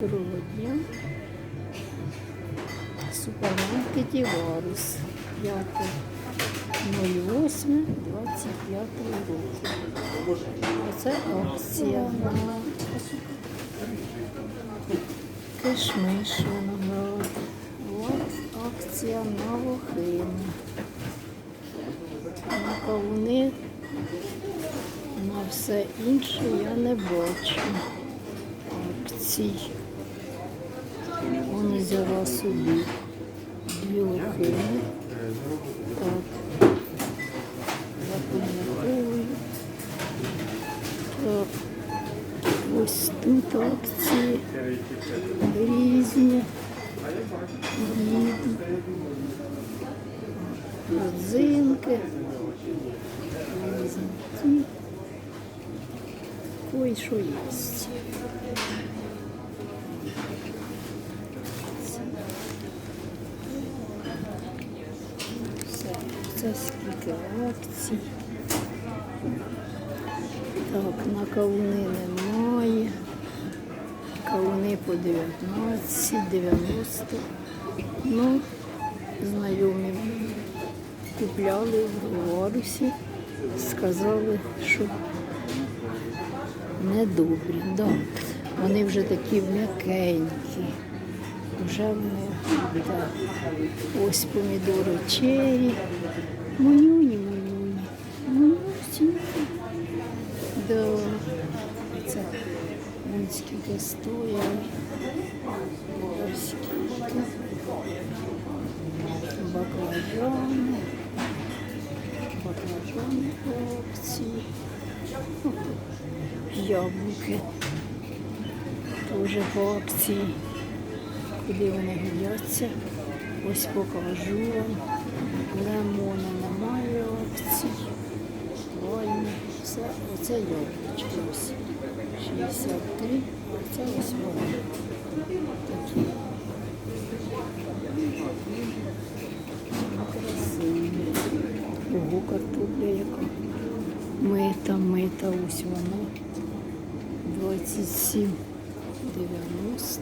Доброго дня. Супермаркеті Варус. 5.08.25 року. Оце акція на кишмиш виноград. От акція на лохину. На кавуни, на все інше я не бачу акцій. Вона взяла собі лохини. Так. Запам'ятовую. Так. Ось тут акції різні. Родзинки. Різні. Ой, що є. Все, це скільки акцій. Так, на кавуни немає. Кавуни по 19, 90. Ну, знайомі купляли в Варусі, сказали, що недобрі. Да. Вони вже такі м'якенькі. Вже вони так. Ось помідори чері. Манюні, манюні. Манюсінькі. Да. Це скільки стояли. Скільки. Баклажани. Баклажани тут Яблуки. Теж по акції куди вони годяться. Ось покажу вам. Лимона немає акцій. Вайні. Все, оце яблучко ось. 63, а це ось вони. Такі. Красиві. Ого, картопля яка. Мита, мита, ось вона. 27, 90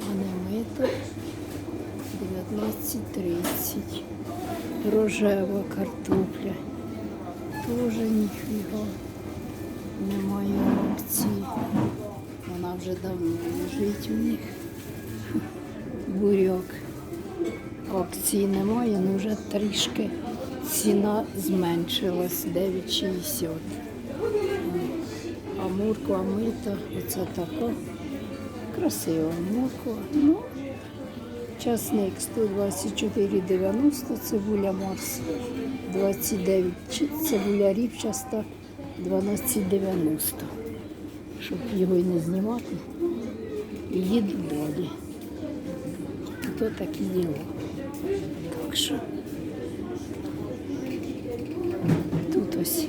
а не мита 19.30. Рожева картопля. Теж ніфіга. Немає акції. Вона вже давно лежить у них. Буряк. Акції немає, але вже трішки ціна зменшилась 9,60. А морква мита, оце така. Красива морква. Ну, часник 124,90, цибуля Марс 29, чи- цибуля ріпчаста 12,90. Щоб його не знімати. І їду далі. То такі діла. Так що тут ось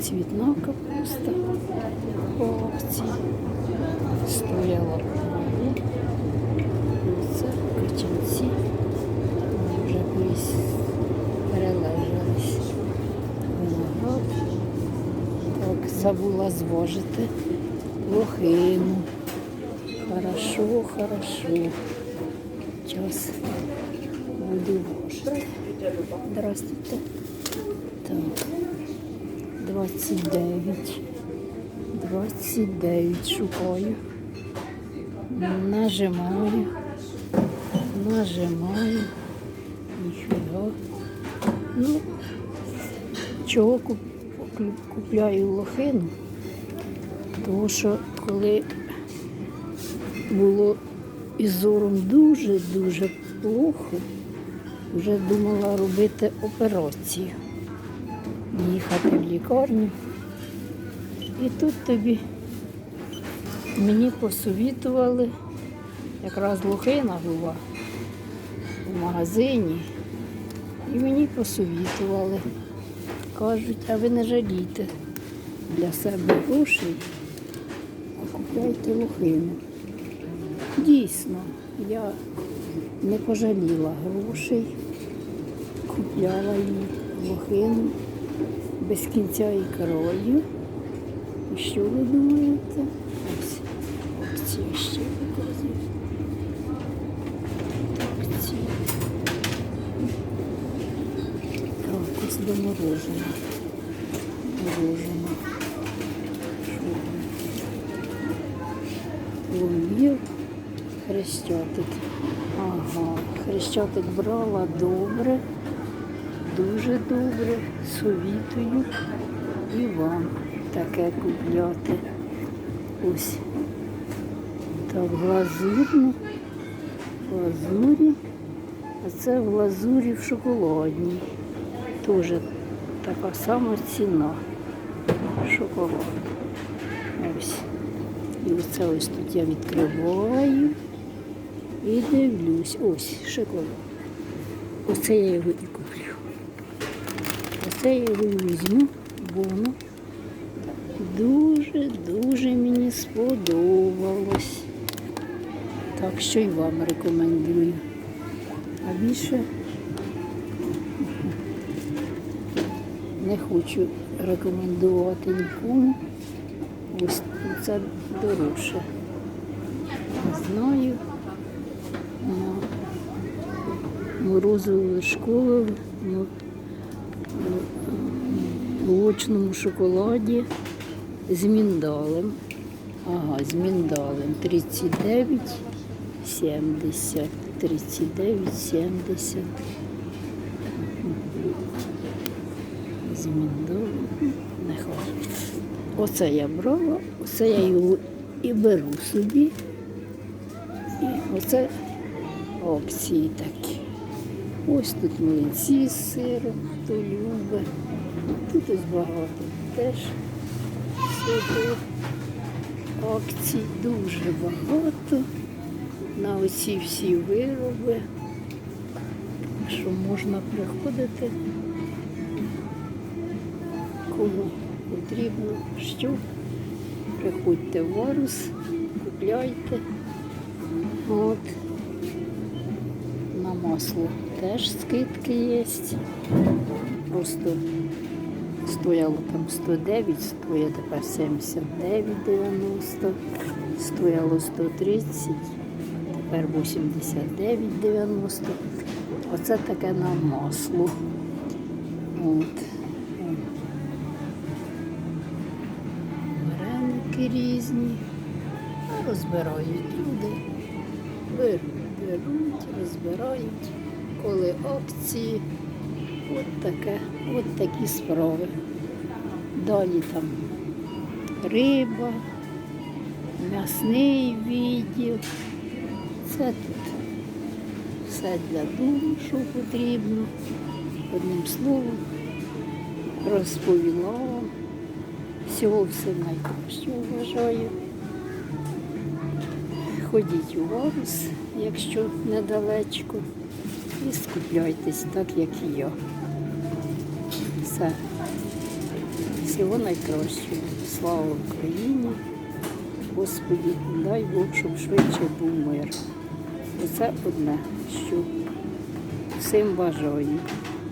цвітна капуста акції стояла і це качанці. Вони вже колись перележались. Виноград. Так, забула зважити лохину. Хорошо, хорошо. Час буду важити. Здравствуйте. Так. 29. 29 шукаю. Нажимаю. Нажимаю. Ніфіга. Ну, чого куп- куп- купляю лохину? Тому що коли було із зором дуже-дуже плохо, вже думала робити операцію. Їхати в лікарню. І тут тобі мені посовітували, якраз лохина була в магазині, і мені посовітували. Кажуть, а ви не жалійте для себе грошей, а купляйте лохину. Дійсно, я не пожаліла грошей, купляла її лохину без кінця і краю. І що ви думаєте? Ось акція ще показує. Так, ось до мороженого. Мороженого. Що. Хрещатик. Ага, хрещатик брала добре, дуже добре. Совітую і вам таке купляти. Ось так глазурно, глазурі, а це в глазурі в шоколадній. Теж така сама ціна. Шоколад. Ось. І оце ось тут я відкриваю і дивлюсь. Ось шоколад. Оце я його і куплю. Оце я його і візьму, бо воно дуже-дуже мені сподобалось. Так що і вам рекомендую. А більше не хочу рекомендувати нікому. Ось це дорожче. Не знаю. На морозову вершкове ну, молочному шоколаді з міндалем. Ага, з міндалем 39, 70, 39, 70. З міндалем. Нехай. Оце я брала, оце я його і беру собі. І оце опції такі. Ось тут млинці з сиром, хто любить. Тут ось багато теж всього акцій дуже багато на оці всі вироби. Що можна приходити, кому потрібно, що. Приходьте в Варус, купляйте. От. На масло теж скидки є. Просто стояло там 109, стоїть тепер 79,90, стояло 130, тепер 89,90. Оце таке на масло. От. Вареники різні. Розбирають люди. Беруть, беруть, розбирають, коли акції. От таке, от такі справи. Далі там риба, м'ясний відділ. Це тут все для дому, що потрібно. Одним словом, розповіла. Всього все найкраще вважаю. Ходіть у Варус, якщо недалечко, і скупляйтесь так, як і я. Все. Всього найкращого. Слава Україні. Господі, дай Бог, щоб швидше був мир. Оце одне, що всім бажаю.